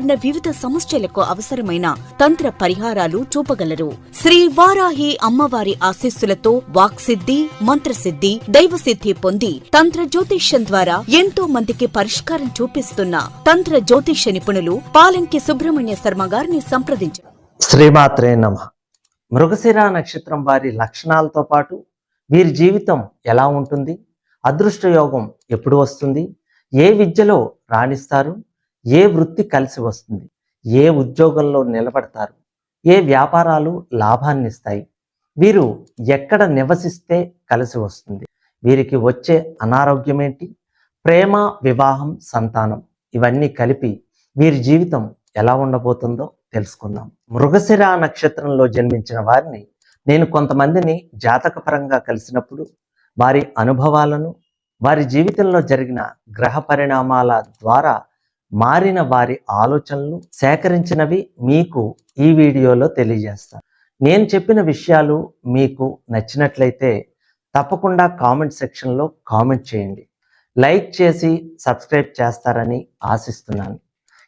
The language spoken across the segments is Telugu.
వివిధ సమస్యలకు అవసరమైన తంత్ర పరిహారాలు చూపగలరు. శ్రీ వారాహి అమ్మవారి ఆశీస్సులతో వాక్సిద్ధి మంత్రసిద్ధి దైవసిద్ధి పొంది తంత్ర జ్యోతిష్యం ద్వారా ఎంతో మందికి పరిష్కారం చూపిస్తున్న తంత్ర జ్యోతిష్య నిపుణులు పాలంకి సుబ్రహ్మణ్య శర్మ గారిని సంప్రదించారు శ్రీమాత్రే నమ. మృగశిర నక్షత్రం వారి లక్షణాలతో పాటు వీరి జీవితం ఎలా ఉంటుంది? అదృష్ట యోగం ఎప్పుడు వస్తుంది? ఏ విద్యలో రాణిస్తారు? ఏ వృత్తి కలిసి వస్తుంది? ఏ ఉద్యోగంలో నిలబడతారు? ఏ వ్యాపారాలు లాభాన్ని ఇస్తాయి వీరు ఎక్కడ నివసిస్తే కలిసి వస్తుంది? వీరికి వచ్చే అనారోగ్యం ఏంటి ప్రేమ వివాహం సంతానం ఇవన్నీ కలిపి వీరి జీవితం ఎలా ఉండబోతుందో తెలుసుకుందాం. మృగశిర నక్షత్రంలో జన్మించిన వారిని నేను కొంతమందిని జాతకపరంగా కలిసినప్పుడు వారి అనుభవాలను వారి జీవితంలో జరిగిన గ్రహ పరిణామాల ద్వారా మారిన వారి ఆలోచనలు సేకరించినవి మీకు ఈ వీడియోలో తెలియజేస్తాను. నేను చెప్పిన విషయాలు మీకు నచ్చినట్లయితే తప్పకుండా కామెంట్ సెక్షన్లో కామెంట్ చేయండి. లైక్ చేసి సబ్స్క్రైబ్ చేస్తారని ఆశిస్తున్నాను.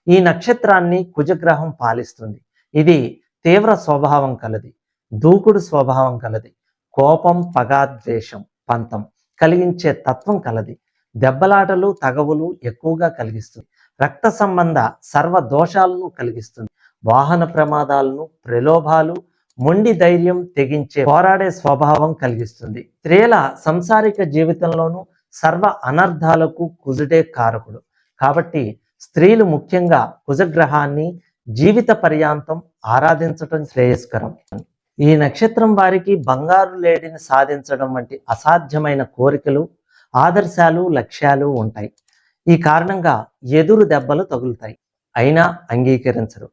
ఈ నక్షత్రాన్ని కుజగ్రహం పాలిస్తుంది. ఇది తీవ్ర స్వభావం కలది దూకుడు స్వభావం కలది కోపం పగాద్వేషం పంతం కలిగించే తత్వం కలది. దెబ్బలాటలు తగవులు ఎక్కువగా కలిగిస్తుంది. రక్త సంబంధ సర్వ దోషాలను కలిగిస్తుంది. వాహన ప్రమాదాలను ప్రలోభాలు మొండి ధైర్యం తెగించే పోరాడే స్వభావం కలిగిస్తుంది. స్త్రీల సంసారిక జీవితంలోనూ సర్వ అనర్థాలకు కుజుడే కారకుడు. కాబట్టి స్త్రీలు ముఖ్యంగా కుజగ్రహాన్ని జీవిత పర్యాంతం ఆరాధించటం శ్రేయస్కరం. ఈ నక్షత్రం వారికి బంగారు లేడిని సాధించడం వంటి అసాధ్యమైన కోరికలు ఆదర్శాలు లక్ష్యాలు ఉంటాయి. ఈ కారణంగా ఎదురు దెబ్బలు తగులుతాయి. అయినా అంగీకరించరు.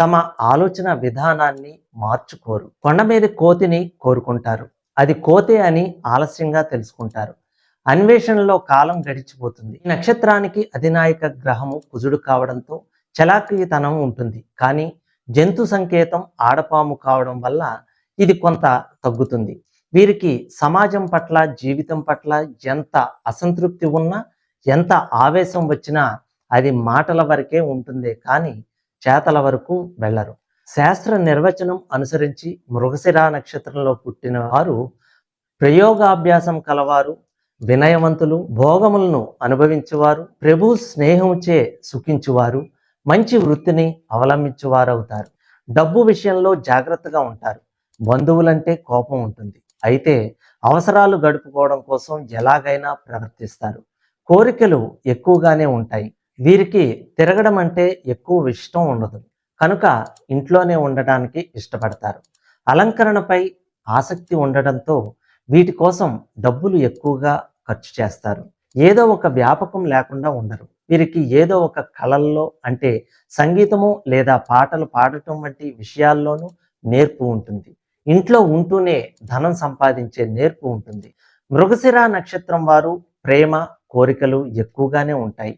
తమ ఆలోచన విధానాన్ని మార్చుకోరు. కొండ మీద కోతిని కోరుకుంటారు. అది కోతే అని ఆలస్యంగా తెలుసుకుంటారు. అన్వేషణలో కాలం గడిచిపోతుంది. ఈ నక్షత్రానికి అధినాయక గ్రహము కుజుడు కావడంతో చలాకీతనం ఉంటుంది. కానీ జంతు సంకేతం ఆడపాము కావడం వల్ల ఇది కొంత తగ్గుతుంది. వీరికి సమాజం పట్ల జీవితం పట్ల ఎంత అసంతృప్తి ఉన్నా ఎంత ఆవేశం వచ్చినా అది మాటల వరకే ఉంటుంది కానీ చేతల వరకు వెళ్ళరు. శాస్త్ర నిర్వచనం అనుసరించి మృగశిర నక్షత్రంలో పుట్టిన వారు ప్రయోగాభ్యాసం కలవారు వినయవంతులు భోగములను అనుభవించేవారు ప్రభు స్నేహంచే సుఖించువారు మంచి వృత్తిని అవలంబించువారవుతారు. డబ్బు విషయంలో జాగ్రత్తగా ఉంటారు. బంధువులంటే కోపం ఉంటుంది. అయితే అవసరాలు గడుపుకోవడం కోసం ఎలాగైనా ప్రవర్తిస్తారు. కోరికలు ఎక్కువగానే ఉంటాయి. వీరికి తిరగడం అంటే ఎక్కువ ఇష్టం ఉండదు. కనుక ఇంట్లోనే ఉండటానికి ఇష్టపడతారు. అలంకరణపై ఆసక్తి ఉండడంతో వీటి కోసం డబ్బులు ఎక్కువగా ఖర్చు చేస్తారు. ఏదో ఒక వ్యాపకం లేకుండా ఉండరు. వీరికి ఏదో ఒక కళల్లో అంటే సంగీతము లేదా పాటలు పాడటం వంటి విషయాల్లోనూ నేర్పు ఉంటుంది. ఇంట్లో ఉంటూనే ధనం సంపాదించే నేర్పు ఉంటుంది. మృగశిర నక్షత్రం వారు ప్రేమ కోరికలు ఎక్కువగానే ఉంటాయి.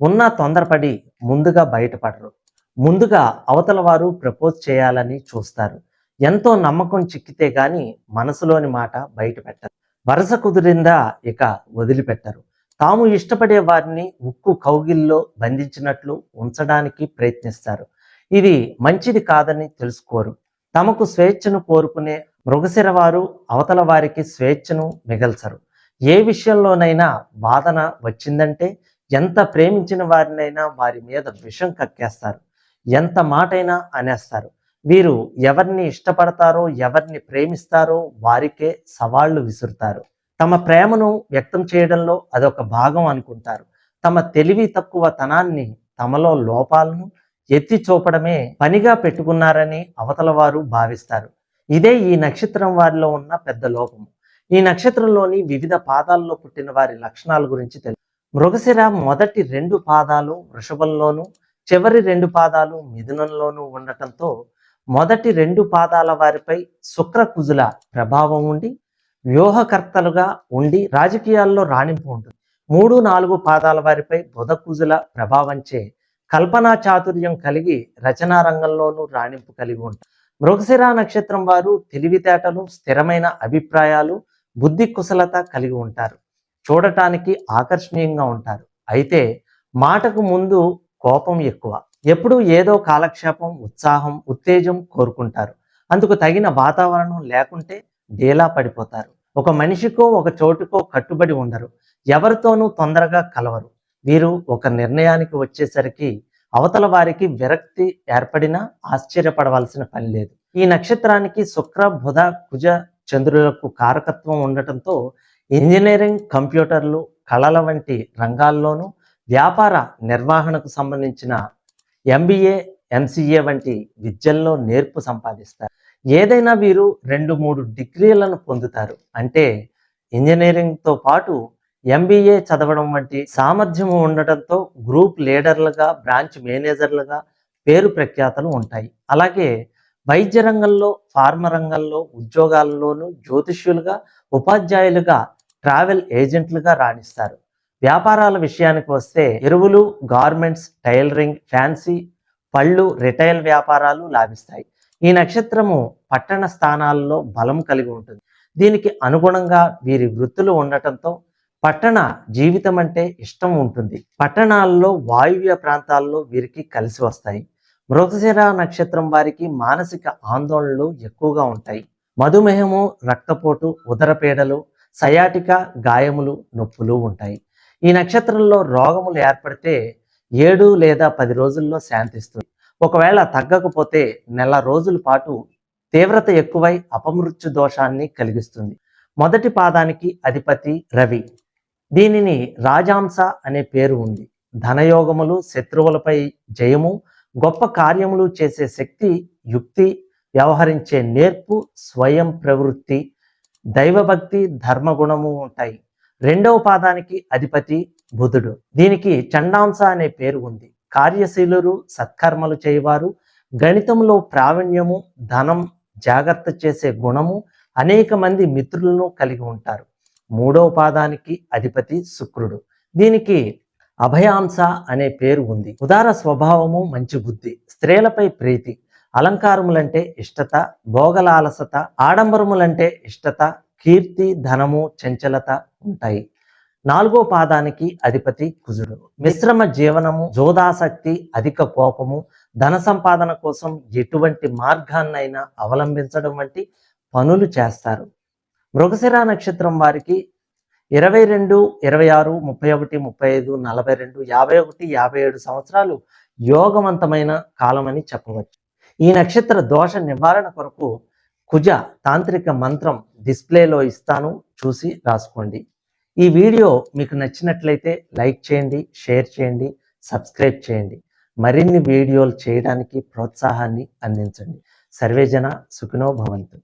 ఉన్నా తొందరపడి ముందుగా బయటపడరు. ముందుగా అవతల వారు ప్రపోజ్ చేయాలని చూస్తారు. ఎంతో నమ్మకం చిక్కితే గాని మనసులోని మాట బయట పెట్టరు వరస కుదిరిందా ఇక వదిలిపెట్టరు. తాము ఇష్టపడే వారిని ఉక్కు కౌగిల్లో బంధించినట్లు ఉంచడానికి ప్రయత్నిస్తారు. ఇది మంచిది కాదని తెలుసుకోరు. తమకు స్వేచ్ఛను కోరుకునే మృగశిర వారు అవతల వారికి స్వేచ్ఛను మిగల్చరు. ఏ విషయంలోనైనా వాదన వచ్చిందంటే ఎంత ప్రేమించిన వారినైనా వారి మీద విషం కక్కేస్తారు. ఎంత మాటైనా అనేస్తారు. వీరు ఎవరిని ఇష్టపడతారో ఎవరిని ప్రేమిస్తారో వారికే సవాళ్ళు విసురుతారు. తమ ప్రేమను వ్యక్తం చేయడంలో అదొక భాగం అనుకుంటారు. తమ తెలివి తక్కువ తనాన్ని తమలో లోపాలను ఎత్తి చూపడమే పనిగా పెట్టుకున్నారని అవతల వారు భావిస్తారు. ఇదే ఈ నక్షత్రం వారిలో ఉన్న పెద్ద లోపం. ఈ నక్షత్రంలోని వివిధ పాదాల్లో పుట్టిన వారి లక్షణాల గురించి తెలుసు మృగశిర మొదటి రెండు పాదాలు వృషభంలోను చివరి రెండు పాదాలు మిథునంలోనూ ఉండటంతో మొదటి రెండు పాదాల వారిపై శుక్ర కుజుల ప్రభావం ఉండి వ్యూహకర్తలుగా ఉండి రాజకీయాల్లో రాణింపు ఉంటుంది. మూడు నాలుగు పాదాల వారిపై బుధ కుజుల ప్రభావంచే కల్పనా చాతుర్యం కలిగి రచనా రంగంలోనూ రాణింపు కలిగి ఉంటుంది. మృగశిర నక్షత్రం వారు తెలివితేటలు స్థిరమైన అభిప్రాయాలు బుద్ధి కుశలత కలిగి ఉంటారు. చూడటానికి ఆకర్షణీయంగా ఉంటారు. అయితే మాటకు ముందు కోపం ఎక్కువ. ఎప్పుడు ఏదో కాలక్షేపం ఉత్సాహం ఉత్తేజం కోరుకుంటారు. అందుకు తగిన వాతావరణం లేకుంటే డేలా పడిపోతారు. ఒక మనిషికో ఒక చోటుకో కట్టుబడి ఉండరు. ఎవరితోనూ తొందరగా కలవరు. వీరు ఒక నిర్ణయానికి వచ్చేసరికి అవతల వారికి విరక్తి ఏర్పడినా ఆశ్చర్యపడవలసిన పని లేదు. ఈ నక్షత్రానికి శుక్ర బుధ కుజ చంద్రులకు కారకత్వం ఉండటంతో ఇంజనీరింగ్ కంప్యూటర్లు కళల వంటి రంగాల్లోనూ వ్యాపార నిర్వహణకు సంబంధించిన ఎంబీఏ ఎంసీఏ వంటి విద్యల్లో నేర్పు సంపాదిస్తారు. ఏదైనా వీరు రెండు మూడు డిగ్రీలను పొందుతారు. అంటే ఇంజనీరింగ్తో పాటు ఎంబీఏ చదవడం వంటి సామర్థ్యము ఉండటంతో గ్రూప్ లీడర్లుగా బ్రాంచ్ మేనేజర్లుగా పేరు ప్రఖ్యాతలు ఉంటాయి. అలాగే వైద్య రంగంలో ఫార్మ రంగంలో ఉద్యోగాల్లోనూ జ్యోతిష్యులుగా ఉపాధ్యాయులుగా ట్రావెల్ ఏజెంట్లుగా రాణిస్తారు. వ్యాపారాల విషయానికి వస్తే ఎరువులు గార్మెంట్స్ టైలరింగ్ ఫ్యాన్సీ పళ్ళు రిటైల్ వ్యాపారాలు లాభిస్తాయి. ఈ నక్షత్రము పట్టణ స్థానాల్లో బలం కలిగి ఉంటుంది. దీనికి అనుగుణంగా వీరి వృత్తులు ఉండటంతో పట్టణ జీవితం అంటే ఇష్టం ఉంటుంది. పట్టణాల్లో వాయువ్య ప్రాంతాల్లో వీరికి కలిసి వస్తాయి. మృగశిర నక్షత్రం వారికి మానసిక ఆందోళనలు ఎక్కువగా ఉంటాయి. మధుమేహము రక్తపోటు ఉదరపీడలు సయాటిక గాయములు నొప్పులు ఉంటాయి. ఈ నక్షత్రంలో రోగములు ఏర్పడితే ఏడు లేదా పది రోజుల్లో శాంతిస్తుంది ఒకవేళ తగ్గకపోతే నెల రోజుల పాటు తీవ్రత ఎక్కువై అపమృత్యు దోషాన్ని కలిగిస్తుంది. మొదటి పాదానికి అధిపతి రవి. దీనిని రాజాంశ అనే పేరు ఉంది. ధనయోగములు శత్రువులపై జయము గొప్ప కార్యములు చేసే శక్తి యుక్తి వ్యవహరించే నేర్పు స్వయం ప్రవృత్తి దైవభక్తి ధర్మగుణము ఉంటాయి. రెండవ పాదానికి అధిపతి బుధుడు. దీనికి చండాంశ అనే పేరు ఉంది. కార్యశీలురు సత్కర్మలు చేయవారు. గణితంలో ప్రావీణ్యము ధనం జాగ్రత్త చేసే గుణము అనేక మంది మిత్రులను కలిగి ఉంటారు. మూడవ పాదానికి అధిపతి శుక్రుడు. దీనికి అభయాంశ అనే పేరు ఉంది. ఉదార స్వభావము మంచి బుద్ధి స్త్రీలపై ప్రీతి అలంకారములంటే ఇష్టత భోగలాలసత ఆడంబరములంటే ఇష్టత కీర్తి ధనము చంచలత ఉంటాయి. నాలుగో పాదానికి అధిపతి కుజుడు. మిశ్రమ జీవనము జోదాసక్తి అధిక కోపము ధన సంపాదన కోసం ఎటువంటి మార్గాన్నైనా అవలంబించడం వంటి పనులు చేస్తారు. మృగశిర నక్షత్రం వారికి ఇరవై రెండు ఇరవై ఆరు ముప్పై ఒకటి ముప్పై ఐదు నలభై రెండు యాభై ఒకటి యాభై ఏడు సంవత్సరాలు యోగవంతమైన కాలమని చెప్పవచ్చు. ఈ నక్షత్ర దోష నివారణ కొరకు కుజ తాంత్రిక మంత్రం డిస్ప్లేలో ఇస్తాను. చూసి రాసుకోండి. ఈ వీడియో మీకు నచ్చినట్లయితే లైక్ చేయండి షేర్ చేయండి సబ్స్క్రైబ్ చేయండి. మరిన్ని వీడియోలు చేయడానికి ప్రోత్సాహాన్ని అందించండి. సర్వేజన సుఖినో భవంతు.